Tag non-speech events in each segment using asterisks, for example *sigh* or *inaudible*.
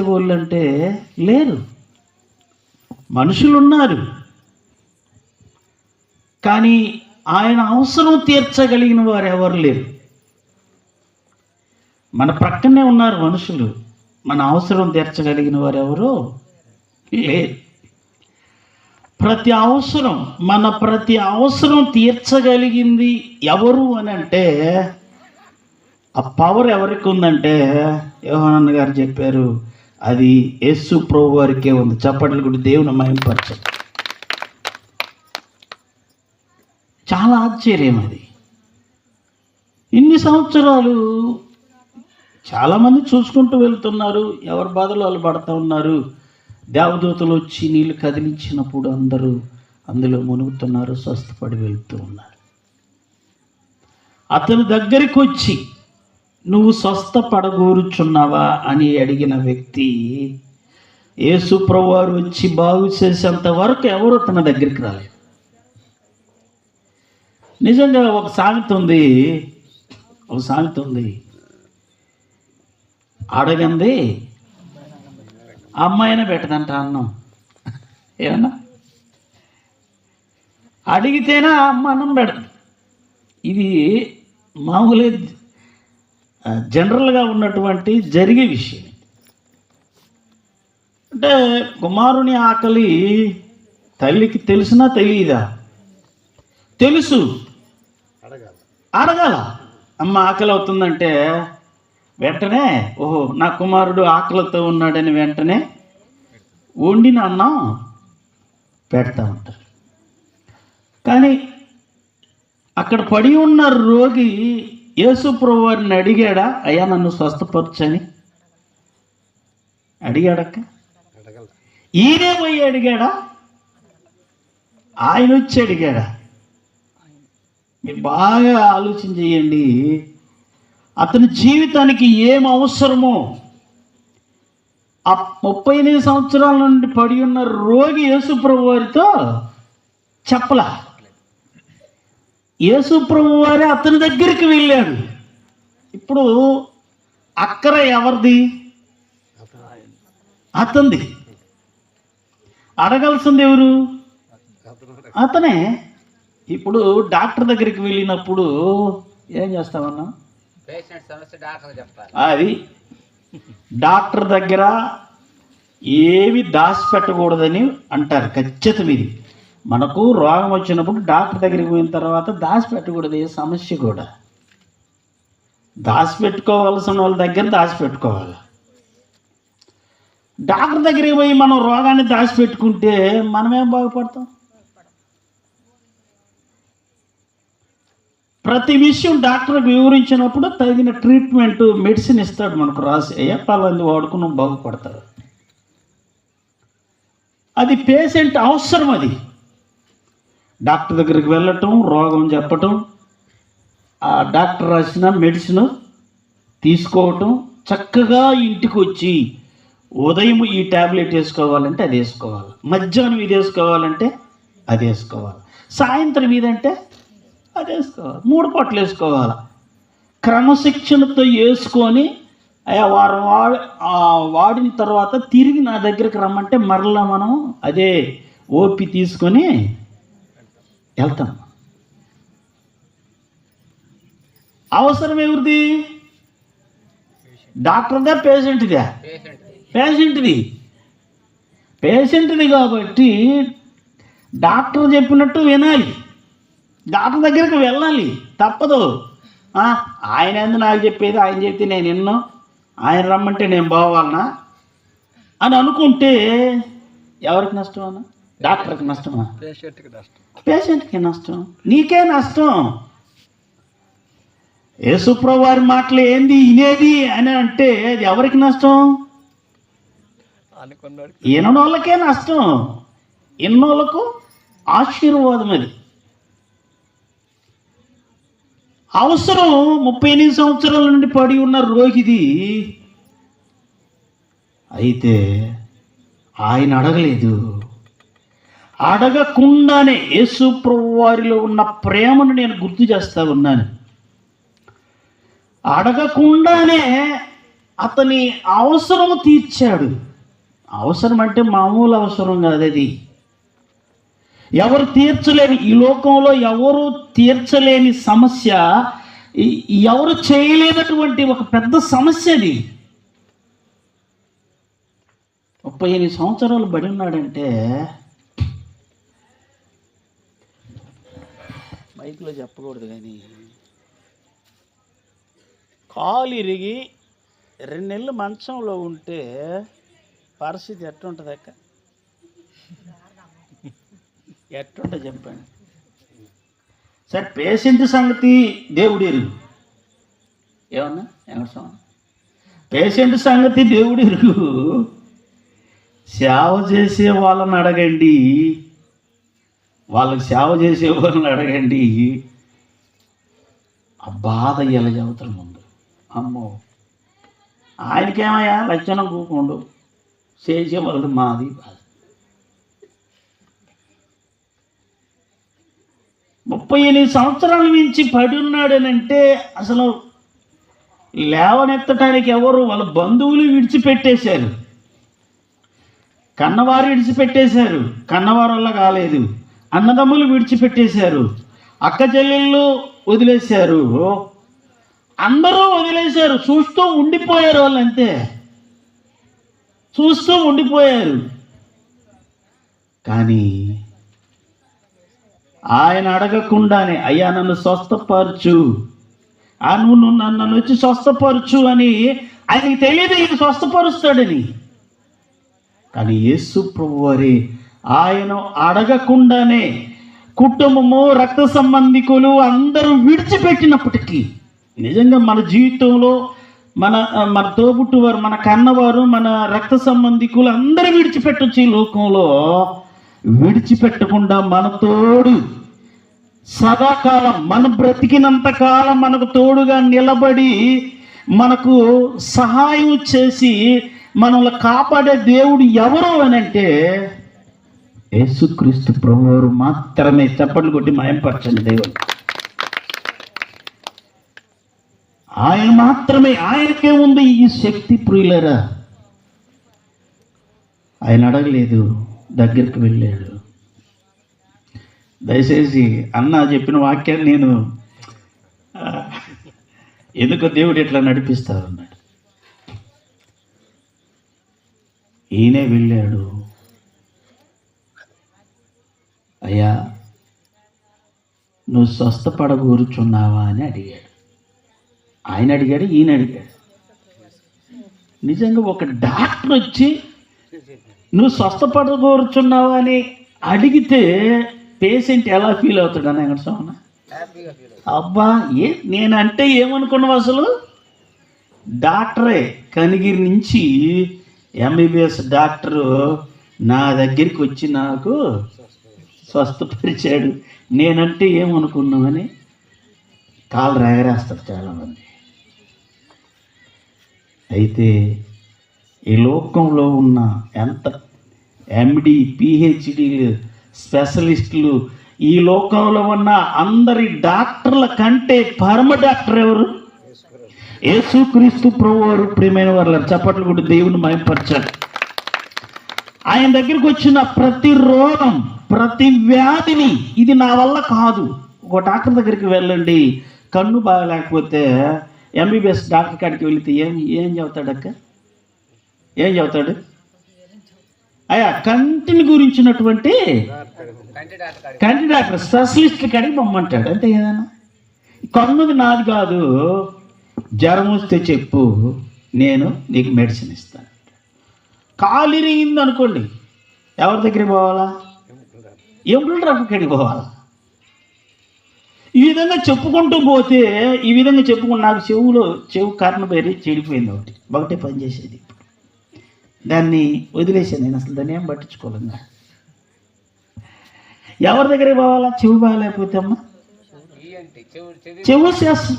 వాళ్ళు అంటే లేరు. మనుషులు ఉన్నారు కానీ ఆయన అవసరం తీర్చగలిగిన వారు ఎవరు లేరు. మన ప్రక్కనే ఉన్నారు మనుషులు. మన అవసరం తీర్చగలిగిన వారు ఎవరు లేరు. ప్రతి అవసరం మన ప్రతి అవసరం తీర్చగలిగింది ఎవరు అని అంటే ఆ పవర్ ఎవరికి ఉందంటే యోహనన్న గారు చెప్పారు. అది యేసు ప్రభు వారికే ఉంది. చప్పట్లు కూడా దేవుని మయంపరచదు చాలా ఆశ్చర్యం అది. ఇన్ని సంవత్సరాలు చాలామంది చూసుకుంటూ వెళ్తున్నారు. ఎవరి బాధలు వాళ్ళు పడుతూ ఉన్నారు. దేవదూతలు వచ్చి నీళ్ళు కదిలించినప్పుడు అందరూ అందులో మునుగుతున్నారు స్వస్థపడి వెళ్తూ ఉన్నారు. అతని దగ్గరికి వచ్చి నువ్వు స్వస్థపడగోరుచున్నావా అని అడిగిన వ్యక్తి యేసుప్రభు వారు వచ్చి బాగు చేసేంత వరకు ఎవరు తన దగ్గరికి రాలేదు. నిజంగా ఒక సామెత ఉంది ఒక సామెత ఉంది. అడగంది అమ్మాయినే పెట్టదంట అన్నం. ఏమన్నా? అడిగితేనే ఆ అమ్మ అన్నం పెడదు. ఇది మామూలే జనరల్గా ఉన్నటువంటి జరిగే విషయం. అంటే కుమారుని ఆకలి తల్లికి తెలిసినా తెలియదా? తెలుసు. అడగాల. అమ్మ ఆకలి అవుతుందంటే వెంటనే ఓహో నా కుమారుడు ఆకలితో ఉన్నాడని వెంటనే వండిన అన్నం పెడతా ఉంటారు. కానీ అక్కడ పడి ఉన్న రోగి యేసు ప్రభువారిని అడిగాడా అయ్యా నన్ను స్వస్థపరచని? అడిగాడక్క ఈయనే పోయి అడిగాడా? ఆయన వచ్చి అడిగాడా? మీరు బాగా ఆలోచన చేయండి. అతని జీవితానికి ఏం అవసరమో ఆ ముప్పై ఎనిమిది సంవత్సరాల నుండి పడి ఉన్న రోగి యేసుప్రభు వారితో చెప్పలా. యేసుప్రభు వారే అతని దగ్గరికి వెళ్ళాడు. ఇప్పుడు అక్కర ఎవరిది? అతనిది. అడగాల్సింది ఎవరు? అతనే. ఇప్పుడు డాక్టర్ దగ్గరికి వెళ్ళినప్పుడు ఏం చేస్తామన్నా అది డాక్టర్ దగ్గర ఏవి దాచిపెట్టకూడదని అంటారు. ఖచ్చితం ఇది. మనకు రోగం వచ్చినప్పుడు డాక్టర్ దగ్గరికి పోయిన తర్వాత దాచిపెట్టకూడదు ఏ సమస్య కూడా. దాచిపెట్టుకోవాల్సిన వాళ్ళ దగ్గర దాచిపెట్టుకోవాలి డాక్టర్ దగ్గరికి పోయి మనం రోగాన్ని దాచిపెట్టుకుంటే మనమేం బాగుపడతాం? ప్రతి విషయం డాక్టర్కి వివరించినప్పుడు తగిన ట్రీట్మెంట్ మెడిసిన్ ఇస్తాడు మనకు రాసి. అయ్యా పలాంది వాడుకుని బాగుపడతారు. అది పేషెంట్ అవసరం అది. డాక్టర్ దగ్గరికి వెళ్ళటం రోగం చెప్పటం ఆ డాక్టర్ రాసిన మెడిసిన్ తీసుకోవటం చక్కగా ఇంటికి వచ్చి ఉదయం ఈ ట్యాబ్లెట్ వేసుకోవాలంటే అది వేసుకోవాలి. మధ్యాహ్నం ఇది వేసుకోవాలంటే అది వేసుకోవాలి. సాయంత్రం ఇదంటే అది వేసుకోవాలి. మూడు పొట్లు వేసుకోవాలి. క్రమశిక్షణతో వేసుకొని అయ్యా వారం వాడి వాడిన తర్వాత తిరిగి నా దగ్గరికి రమ్మంటే మరలా మనం అదే ఓపి తీసుకొని వెళ్తాం అవసరం ఎవరిది డాక్టర్దా పేషెంట్దా పేషెంట్ది పేషెంట్ది కాబట్టి డాక్టర్ చెప్పినట్టు వినాలి. డాక్టర్ దగ్గరికి వెళ్ళాలి. తప్పదు. ఆయన ఎందు నాకు చెప్పేది? ఆయన చెప్తే నేను ఎన్నో ఆయన రమ్మంటే నేను పోవాలనా అని అనుకుంటే ఎవరికి నష్టం అన్నా? డాక్టర్కి నష్టమా? పేషెంట్కి నష్టం. పేషెంట్కి నష్టం? నీకే నష్టం? యేసుప్రభు వారి మాటలు ఏంది ఇనేది అని అంటే అది ఎవరికి నష్టం? ఈనోళ్ళకే నష్టం. ఎన్నోళ్ళకు ఆశీర్వాదం అది. అవసరం ముప్పై ఎనిమిది సంవత్సరాల నుండి పడి ఉన్న రోగిది. అయితే ఆయన అడగలేదు. అడగకుండానే యేసు వారిలో ఉన్న ప్రేమను నేను గుర్తు చేస్తా ఉన్నాను. అడగకుండానే అతని అవసరం తీర్చాడు. అవసరం అంటే మామూలు అవసరం కాదు అది. ఎవరు తీర్చలేని ఈ లోకంలో ఎవరు తీర్చలేని సమస్య ఎవరు చేయలేనటువంటి ఒక పెద్ద సమస్య అది. ముప్పై ఎనిమిది సంవత్సరాలు బడి ఉన్నాడంటే మైక్లో చెప్పకూడదు కానీ. కాలు ఇరిగి రెండు నెలలు మంచంలో ఉంటే పరిస్థితి ఎట్టుంటుంది అక్క? ఎట్టుంటుంది చెప్పండి. సరే పేషెంట్ సంగతి దేవుడు ఎరుగు ఏమన్నా వెంకటస్వామి పేషెంట్ సంగతి దేవుడు ఎరుగు సేవ చేసే వాళ్ళని అడగండి. వాళ్ళకి సేవ చేసే వాళ్ళని అడగండి. ఆ బాధ ఎలా చెబుతారు ముందు? అమ్మో. ఆయనకేమయ్యా? లక్షణం కూకుండు చేసే వాళ్ళు మాది బాధ ముప్పై ఎనిమిది సంవత్సరాల నుంచి పడి ఉన్నాడనంటే అసలు లేవనెత్తడానికి ఎవరు వాళ్ళ బంధువులు విడిచిపెట్టేశారు. కన్నవారు విడిచిపెట్టేశారు. కన్నవారు వల్ల కాలేదు. అన్నదమ్ములు విడిచిపెట్టేశారు. అక్క చెల్లెళ్ళు వదిలేశారు. అందరూ వదిలేశారు. చూస్తూ ఉండిపోయారు వాళ్ళు అంతే చూస్తూ ఉండిపోయారు. కానీ ఆయన అడగకుండానే అయ్యా నన్ను స్వస్థపరచు. ఆ నువ్వు నన్ను నన్ను వచ్చి స్వస్థపరచు అని ఆయనకి తెలియదు ఈయన స్వస్థపరుస్తాడని. కానీ యేసు ప్రభు వారి ఆయన అడగకుండానే కుటుంబము రక్త సంబంధికులు అందరూ విడిచిపెట్టినప్పటికీ నిజంగా మన జీవితంలో మన మన తోబుట్టువారు మన కన్నవారు మన రక్త సంబంధికులు అందరూ విడిచిపెట్టొచ్చు ఈ లోకంలో విడిచిపెట్టకుండా మన తోడు సదాకాలం మనం బ్రతికినంత కాలం మనకు తోడుగా నిలబడి మనకు సహాయం చేసి మనల్ని కాపాడే దేవుడు ఎవరు అని అంటే యేసుక్రీస్తు ప్రభువారు మాత్రమే చప్పట్లు కొట్టి మయంపరచండి దేవుడు. ఆయన మాత్రమే ఆయనకే ఉంది ఈ శక్తి ప్రియులరా. ఆయన అడగలేదు దగ్గరికి వెళ్ళాడు. దయచేసి అన్న చెప్పిన వాక్యాన్ని నేను ఎందుకో దేవుడు ఎట్లా నడిపిస్తారు అన్నాడు ఈయనే వెళ్ళాడు. అయ్యా నువ్వు స్వస్థపడగూరుచున్నావా అని అడిగాడు. ఆయన అడిగాడు ఈయన అడిగాడు. నిజంగా ఒక డాక్టర్ వచ్చి నువ్వు స్వస్థపడగూరుచున్నావా అని అడిగితే పేషెంట్ ఎలా ఫీల్ అవుతాడు అని వెంకటస్వామి హ్యాపీగా అబ్బా ఏ నేనంటే ఏమనుకున్నావు అసలు? డాక్టరే కనిగిరి నుంచి ఎంబీబీఎస్ డాక్టరు నా దగ్గరికి వచ్చి నాకు స్వస్థపరిచాడు. నేనంటే ఏమనుకున్నామని కాలు రేగరేస్తారు చాలామంది. అయితే ఈ లోకంలో ఉన్న ఎంత ఎండి పిహెచ్డీలు స్పెషలిస్టులు ఈ లోకంలో ఉన్న అందరి డాక్టర్ల కంటే పరమ డాక్టర్ ఎవరు? యేసుక్రీస్తు ప్రభువారు. ప్రియమైన వారు చప్పట్లు కూడా దేవుని మయంపరచాడు ఆయన దగ్గరికి వచ్చిన ప్రతి రోగం ప్రతి వ్యాధిని ఇది నా వల్ల కాదు. ఒక డాక్టర్ దగ్గరికి వెళ్ళండి. కన్ను బాగలేకపోతే ఎంబీబీఎస్ డాక్టర్ కాడికి వెళితే ఏం ఏం చెబుతాడు అక్క? ఏం చెబుతాడు? అయ్యా కంటిని గురించినటువంటి కంటి డాక్టర్ స్పెషలిస్ట్ కాడికి పొమ్మంటాడు అంతే ఏదైనా కన్నుది నాది కాదు. జ్వరం వస్తే చెప్పు. నేను నీకు మెడిసిన్ ఇస్తాను. కాలిరిగింది అనుకోండి. ఎవరి దగ్గరికి పోవాలా? ఎముకల డాక్టర్కి పోవాలా? ఈ విధంగా చెప్పుకుంటూ పోతే ఈ విధంగా చెప్పుకుని నాకు చెవులో చెవు కర్ణ పేరు చెడిపోయింది ఒకటి. ఒకటే పని చేసేది. దాన్ని వదిలేసాను నేను అసలు దాన్ని ఏం పట్టించుకోలేంగా ఎవరి దగ్గరికి పోవాలా? చెవు బాగాలేకపోతే అమ్మా. చెవు చెవు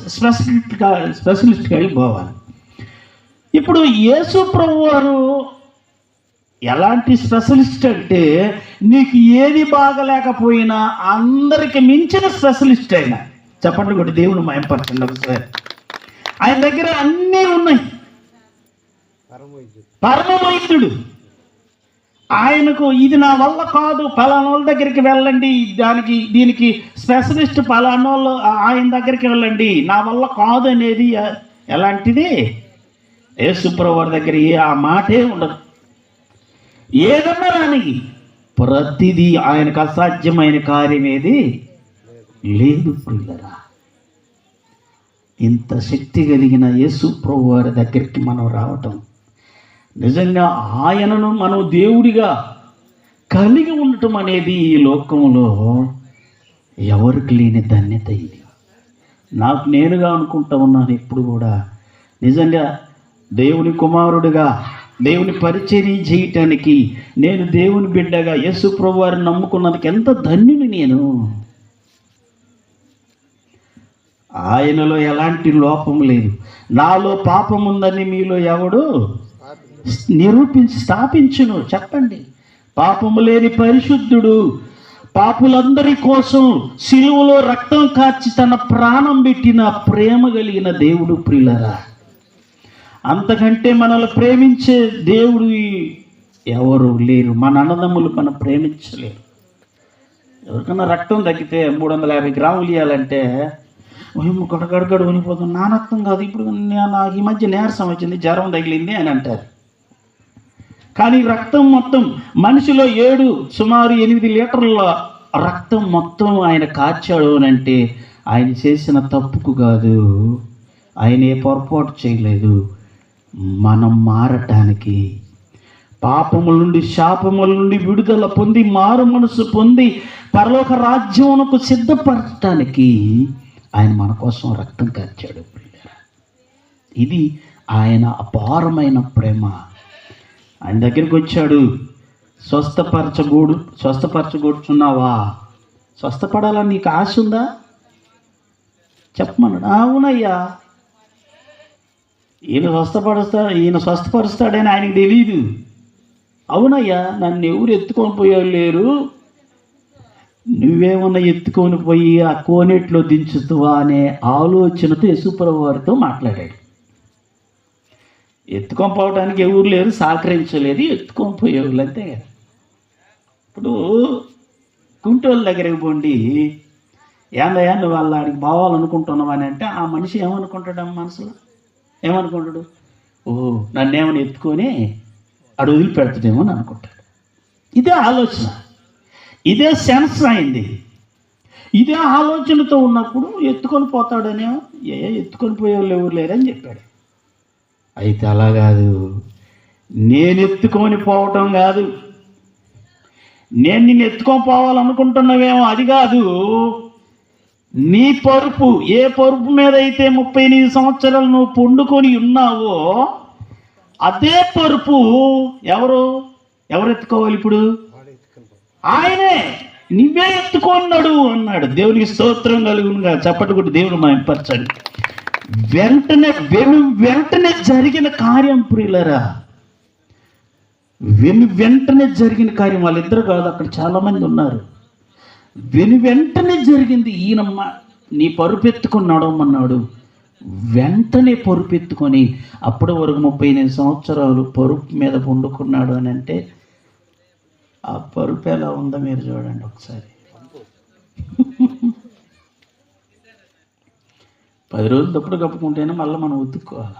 స్పెషలిస్ట్ స్పెషలిస్ట్ కాడికి పోవాలి. ఇప్పుడు యేసు ప్రభు వారు ఎలాంటి స్పెషలిస్ట్ అంటే నీకు ఏది బాగలేకపోయినా అందరికి మించిన స్పెషలిస్ట్ ఆయన. చెప్పండి కూడా దేవుని మయంపరచండి ఒకసారి. ఆయన దగ్గర అన్నీ ఉన్నాయి. పరమ వైద్యుడు ఆయనకు ఇది నా వల్ల కాదు పలానోళ్ళ దగ్గరికి వెళ్ళండి దానికి దీనికి స్పెషలిస్ట్ పలానోళ్ళు ఆయన దగ్గరికి వెళ్ళండి నా వల్ల కాదు అనేది ఎలాంటిది? యేసుప్రభు దగ్గర ఏ- ఆ మాటే ఉండదు. ఏదన్నా రానికి ప్రతిదీ ఆయనకు అసాధ్యమైన కార్యం ఏది లేదు ప్రియులరా ఇంత శక్తి కలిగిన యేసు ప్రభు వారి దగ్గరికి మనం రావటం నిజంగా ఆయనను మనం దేవుడిగా కలిగి ఉండటం అనేది ఈ లోకంలో ఎవరికి లేని ధన్యత ఇది. నాకు నేనుగా అనుకుంటా ఉన్నాను ఎప్పుడు కూడా. నిజంగా దేవుని కుమారుడిగా దేవుని పరిచర్య చేయటానికి నేను దేవుని బిడ్డగా యేసు ప్రభు వారిని నమ్ముకున్నందుకు ఎంత ధన్యుని నేను. ఆయనలో ఎలాంటి లోపం లేదు. నాలో పాపం ఉందని మీలో ఎవడు నిరూపించి స్థాపించును. చెప్పండి. పాపము లేని పరిశుద్ధుడు పాపులందరి కోసం సిలువలో రక్తం కాచి తన ప్రాణం పెట్టిన ప్రేమ కలిగిన దేవుడు ప్రియులరా. అంతకంటే మనల్ని ప్రేమించే దేవుడు ఎవరు లేరు. మన అన్నదమ్ములు మనం ప్రేమించలేరు. ఎవరికన్నా రక్తం తగ్గితే మూడు వందల యాభై గ్రాములు ఇవ్వాలంటే మేము గడగడగడ ఉనిపోతుంది నా రక్తం కాదు. ఇప్పుడు నాకు ఈ మధ్య నీరసం వచ్చింది జ్వరం తగిలింది అని అంటారు. కానీ రక్తం మొత్తం మనిషిలో ఏడు సుమారు ఎనిమిది లీటర్ల రక్తం మొత్తం ఆయన కాచాడు అని అంటే ఆయన చేసిన తప్పుకు కాదు. ఆయన ఏ పొరపాటు చేయలేదు. మనం మారటానికి పాపముల నుండి శాపముల నుండి విడుదల పొంది మారు మనసు పొంది పరలోక రాజ్యమునకు సిద్ధపరచడానికి ఆయన మన కోసం రక్తం కార్చాడు ఇది ఆయన అపారమైన ప్రేమ. ఆయన దగ్గరికి వచ్చాడు. స్వస్థపరచగూడు స్వస్థపరచగూడుచున్నావా స్వస్థపడాలని నీకు ఆశ ఉందా? చెప్పమన్నాడు. అవునయ్యా. ఈయన స్వస్థపరుస్తా ఈయన స్వస్థపరుస్తాడని ఆయనకి తెలియదు అవునయ్యా నన్ను ఎవరు ఎత్తుకొని పోయేవాళ్ళు లేరు? నువ్వేమన్నా ఎత్తుకొని పోయి ఆ కోనేట్లో దించుతువా అనే ఆలోచనతో యశుప్రభు వారితో మాట్లాడాడు. ఎత్తుకొని పోవడానికి ఎవరు లేరు సహకరించలేదు ఎత్తుకొని పోయేవాళ్ళు అంతే కదా. ఇప్పుడు కుంటోళ్ళ దగ్గరికి పోండి. ఏందయ్యా నువ్వు వాళ్ళ ఆడికి పోవాలనుకుంటున్నావు అని అంటే ఆ మనిషి ఏమనుకుంటాడు మనసులో? ఏమనుకుంటాడు? ఓ నన్నేమని ఎత్తుకొని అడు వదిలిపెడతాడేమో అని అనుకుంటాడు. ఇదే ఆలోచన. ఇదే సెన్స్ అయింది. ఇదే ఆలోచనతో ఉన్నప్పుడు ఎత్తుకొని పోతాడనేమో? ఏ ఎత్తుకొని పోయేవాళ్ళు ఎవరు లేరని చెప్పాడు. అయితే అలా కాదు. నేను ఎత్తుకొని పోవటం కాదు. నేను నిన్ను ఎత్తుకొని పోవాలనుకుంటున్నావేమో అది కాదు. నీ పరుపు ఏ పరుపు మీద అయితే ముప్పై ఎనిమిది సంవత్సరాలు నువ్వు పండుకొని ఉన్నావో అదే పరుపు ఎవరు? ఎవరు ఎత్తుకోవాలి ఇప్పుడు? ఆయనే. నువ్వే ఎత్తుకున్నాడు అన్నాడు. దేవునికి స్తోత్రం కలుగునుగా. చప్పటి కొట్టి దేవుడు మాయంపరచండి వెంటనే వెను వెంటనే జరిగిన కార్యం ప్రియులరా. వెను వెంటనే జరిగిన కార్యం వాళ్ళిద్దరు కాదు అక్కడ చాలా మంది ఉన్నారు. విని వెంటనే జరిగింది ఈయనమ్మ నీ పరుపెత్తుకొని నడవమన్నాడు. వెంటనే పరుపెత్తుకొని అప్పటి వరకు ముప్పై ఎనిమిది సంవత్సరాలు పరుపు మీద పండుకున్నాడు అని అంటే ఆ పరుపు ఎలా ఉందో మీరు చూడండి ఒకసారి. *laughs* పది రోజులు తప్పుడు కప్పుకుంటేనే మళ్ళీ మనం ఉతుక్కోవాలి.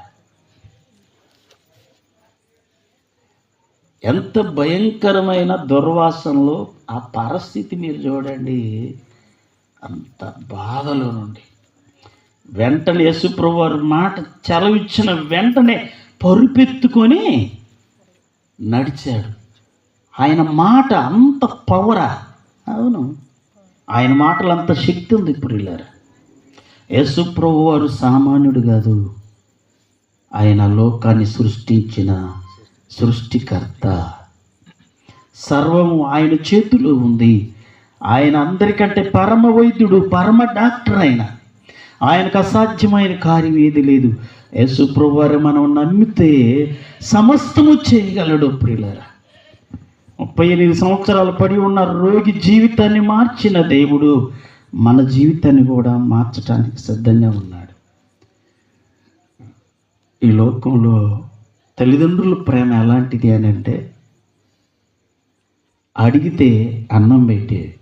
ఎంత భయంకరమైన దుర్వాసనలో ఆ పరిస్థితి మీరు చూడండి అంత బాధలో నుండి. వెంటనే యశుప్రభు వారు మాట చెలవిచ్చిన వెంటనే పరుపెత్తుకొని నడిచాడు. ఆయన మాట అంత పవరా? అవును. ఆయన మాటలు అంత శక్తి ఉంది ప్రియులారా యేసుప్రభు వారు సామాన్యుడు కాదు. ఆయన లోకాన్ని సృష్టించిన సృష్టికర్త. సర్వము ఆయన చేతిలో ఉంది. ఆయన అందరికంటే పరమ వైద్యుడు పరమ డాక్టర్ ఆయన. ఆయనకు అసాధ్యమైన కార్యం ఏది లేదు. యేసుప్రభు వారు మనం నమ్మితే సమస్తము చేయగలడు ప్రియులరా. ముప్పై ఎనిమిది సంవత్సరాలు పడి ఉన్న రోగి జీవితాన్ని మార్చిన దేవుడు మన జీవితాన్ని కూడా మార్చడానికి సిద్ధంగా ఉన్నాడు. ఈ లోకంలో తల్లిదండ్రుల ప్రేమ ఎలాంటిది అని అంటే అడిగితే అన్నం పెట్టేది.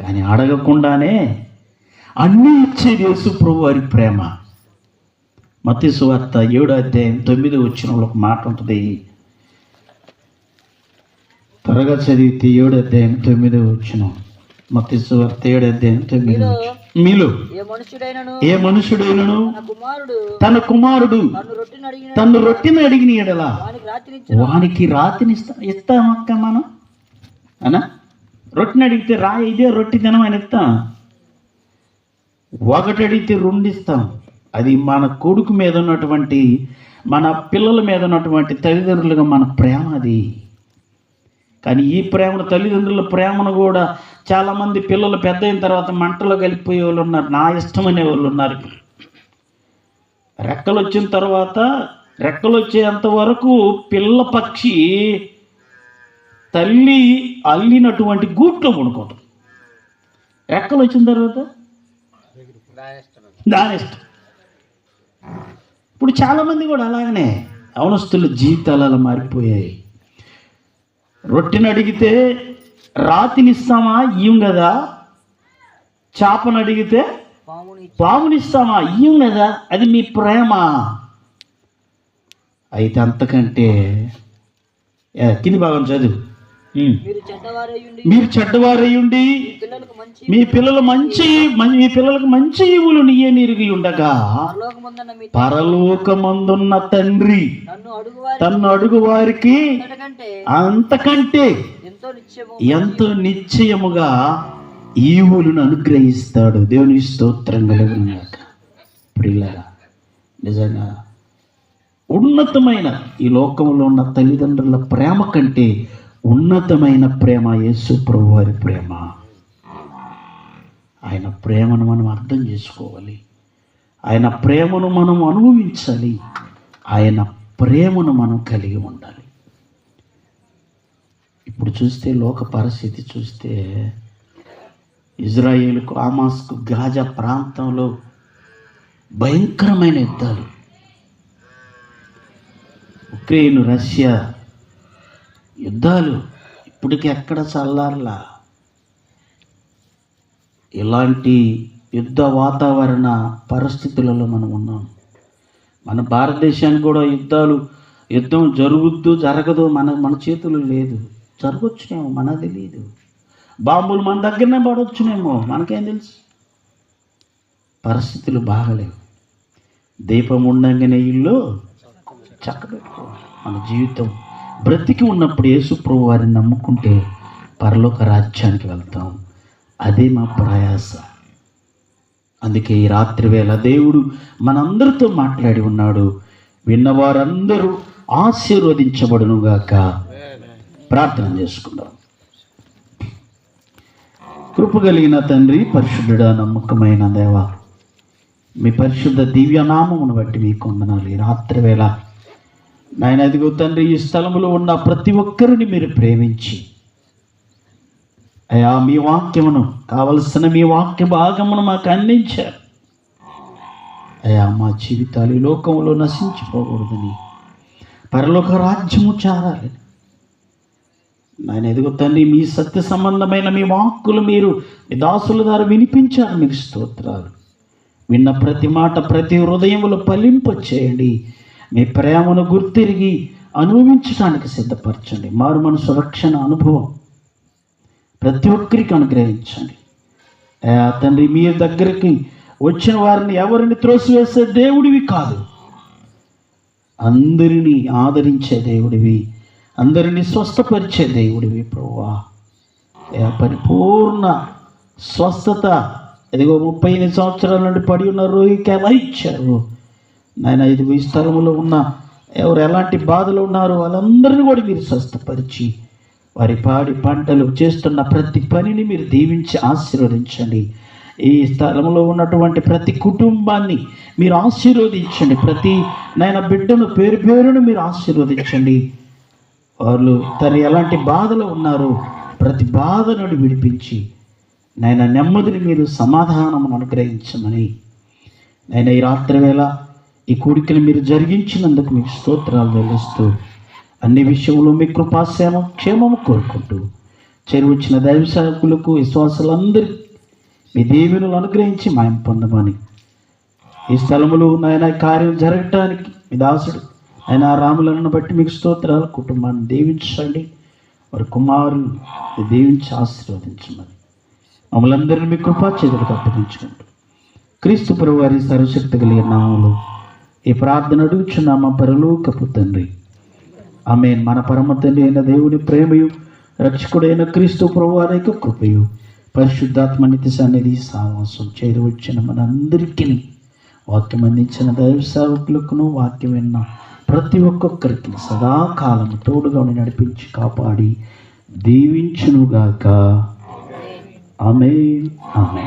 కానీ అడగకుండానే అన్నీ ఇచ్చేది యేసు ప్రభు వారి ప్రేమ. మత్తి సువార్త ఏడో అధ్యాయం తొమ్మిది వచ్చిన ఒక మాట ఉంటుంది. త్వరగా చదివితే ఏడు అధ్యాయం తొమ్మిది వచ్చిన మత్తి సువార్త ఏడు అధ్యాయం తొమ్మిది మీలో ఏ మనుషుడైనను? తన కుమారుడు. తన రొట్టెని అడిగిన ఎడలా. వానికి రాతిని ఇస్తా ఇస్తామక్క మనం? అనా రొట్టెని అడిగితే రా ఇదే రొట్టె తినమని ఇస్తాం ఒకటి అడిగితే రెండు ఇస్తాం. అది మన కొడుకు మీద ఉన్నటువంటి మన పిల్లల మీద ఉన్నటువంటి తల్లిదండ్రులుగా మన ప్రేమ అది. కానీ ఈ ప్రేమను తల్లిదండ్రుల ప్రేమను కూడా చాలామంది పిల్లలు పెద్ద అయిన తర్వాత మంటలో కలిపిపోయే వాళ్ళు ఉన్నారు నా ఇష్టం అనే వాళ్ళు ఉన్నారు. రెక్కలు వచ్చిన తర్వాత రెక్కలు వచ్చేంత వరకు పిల్ల పక్షి తల్లి అల్లినటువంటి గూట్లో పడుకోవటం రెక్కలు వచ్చిన తర్వాత? దాని ఇష్టం దాని ఇష్టం ఇప్పుడు చాలామంది కూడా అలాగనే అవనస్తుల జీవితాలు అలా మారిపోయాయి. రొట్టెని అడిగితే రాతినిస్తామా? ఇయ్యం కదా. చేపను అడిగితే పామునిస్తామా? ఇయ్యం కదా. అది మీ ప్రేమ. అయితే అంతకంటే తిని కింది భాగం చదువు. మీరు చెడ్డవారయ్యుండి మీ పిల్లలు మంచి మం- పిల్లలకు మంచి ఇవులు నీయనిరిగి ఉండగా పరలోకమందున్న తండ్రి తన్ను అడుగు వారికి కంటే అంతకంటే ఎంతో నిశ్చయముగా ఈవులను అనుగ్రహిస్తాడు. దేవుని స్తోత్రం కలుగునాక ప్రియులరా నిజంగా ఉన్నతమైన ఈ లోకంలో ఉన్న తల్లిదండ్రుల ప్రేమ కంటే ఉన్నతమైన ప్రేమ యేసు ప్రభు వారి ప్రేమ. ఆయన ప్రేమను మనం అర్థం చేసుకోవాలి. ఆయన ప్రేమను మనం అనుభవించాలి. ఆయన ప్రేమను మనం కలిగి ఉండాలి. ఇప్పుడు చూస్తే లోక పరిస్థితి చూస్తే ఇజ్రాయేల్కు ఆమాస్కు గాజా ప్రాంతంలో భయంకరమైన యుద్ధాలు. ఉక్రెయిన్ రష్యా యుద్ధాలు ఇప్పటికి ఎక్కడ చల్లారలా? ఇలాంటి యుద్ధ వాతావరణ పరిస్థితులలో మనం ఉన్నాం. మన భారతదేశానికి కూడా యుద్ధాలు యుద్ధం జరుగుద్దు జరగదు మన మన చేతులు లేదు. జరగొచ్చునేమో మన తెలియదు బాంబులు మన దగ్గరనే పడవచ్చునేమో మనకేం తెలుసు? పరిస్థితులు బాగలేవు. దీపం ఉండంగానే ఇల్లు చక్కబెట్టుకో మన జీవితం బ్రతికి ఉన్నప్పుడు యేసుప్రభు వారిని నమ్ముకుంటే పరలోక రాజ్యానికి వెళ్తాం. అదే మా ప్రయాస. అందుకే ఈ రాత్రి వేళ దేవుడు మనందరితో మాట్లాడి ఉన్నాడు. విన్నవారందరూ ఆశీర్వదించబడునుగాక. ప్రార్థన చేసుకుందాం. కృప కలిగిన తండ్రి పరిశుద్ధుడ నమ్మకమైన దేవ మీ పరిశుద్ధ దివ్యనామమును బట్టి మీకు వందనాలు. ఈ రాత్రి వేళ నాయన అదిగో తండ్రి ఈ స్థలంలో ఉన్న ప్రతి ఒక్కరిని మీరు ప్రేమించి అయా మీ వాక్యమును కావలసిన మీ వాక్య భాగమును మాకు అందించారు. అయా మా జీవితాలు ఈ లోకంలో నశించిపోకూడదని పరలోక రాజ్యము చారాలని. నాయన ఎదుగు తండ్రి మీ సత్య సంబంధమైన మీ వాక్కులు మీరు మీ దాసుల ద్వారా వినిపించారు మీకు స్తోత్రాలు. విన్న ప్రతి మాట ప్రతి హృదయములో ఫలింప చేయండి మీ ప్రేమను గుర్తిరిగి అనుభవించడానికి సిద్ధపరచండి. మారు మనసు రక్షణ అనుభవం. ప్రతి ఒక్కరికి అనుగ్రహించండి. తండ్రి మీ దగ్గరికి వచ్చిన వారిని ఎవరిని త్రోసివేసే దేవుడివి కాదు. అందరినీ ఆదరించే దేవుడివి అందరినీ స్వస్థపరిచే దేవుడివి ప్రభువా. పరిపూర్ణ స్వస్థత. ఇదిగో ముప్పై ఎనిమిది సంవత్సరాల నుండి పడి ఉన్న రోగికి ఎలా ఇచ్చారు? నాయన ఇది ఈ స్థలంలో ఉన్న ఎవరు ఎలాంటి బాధలు ఉన్నారో వాళ్ళందరినీ కూడా మీరు స్వస్థపరిచి వారి పాడి పంటలు చేస్తున్న ప్రతి పనిని మీరు దీవించి ఆశీర్వదించండి. ఈ స్థలంలో ఉన్నటువంటి ప్రతి కుటుంబాన్ని మీరు ఆశీర్వదించండి. ప్రతి నాయన బిడ్డను పేరు పేరును మీరు ఆశీర్వదించండి. వాళ్ళు తను ఎలాంటి బాధలో ఉన్నారో ప్రతి బాధ నుండి విడిపించి నాయన నెమ్మదిని మీరు సమాధానం అనుగ్రహించమని. నేను ఈ రాత్రి వేళ ఈ కోరికలు మీరు జరిగించినందుకు మీకు స్తోత్రాలు తెలుస్తూ అన్ని విషయంలో మీ కృపాక్షేమ క్షేమము కోరుకుంటూ చేరువచ్చిన దైవ సేవకులకు విశ్వాసులందరికీ మీ దేవులను అనుగ్రహించి మాయం పొందమని. ఈ స్థలములో నాయన కార్యం జరగటానికి మీ దాసుడు ఆయన రాములను బట్టి మీకు స్తోత్రాలు కుటుంబాన్ని దీవించండి. వారి కుమారులు దీవించి ఆశీర్వదించమని. మమ్మల్ని అందరినీ మీ కృపా చేతులకు అప్పగించుకుంటూ క్రీస్తు ప్రభు వారి సర్వశక్తి కలిగిన నామలు ఈ ప్రార్థన అడుగుచున్నామా పరలోకపు తండ్రి? ఆమె మన పరమ తండ్రి అయిన దేవుని ప్రేమయు రక్షకుడైన క్రీస్తు ప్రభు కృపయు పరిశుద్ధాత్మ నితి సన్నిధి సావాసం చేరవచ్చిన మనందరికీ వాక్యం అందించిన దైవ సేవకులకును వాక్యం విన్న ప్రతి ఒక్కొక్కరికి సదాకాలం తోడుగా ఉండి నడిపించి కాపాడి దీవించునుగాక. ఆమె ఆమె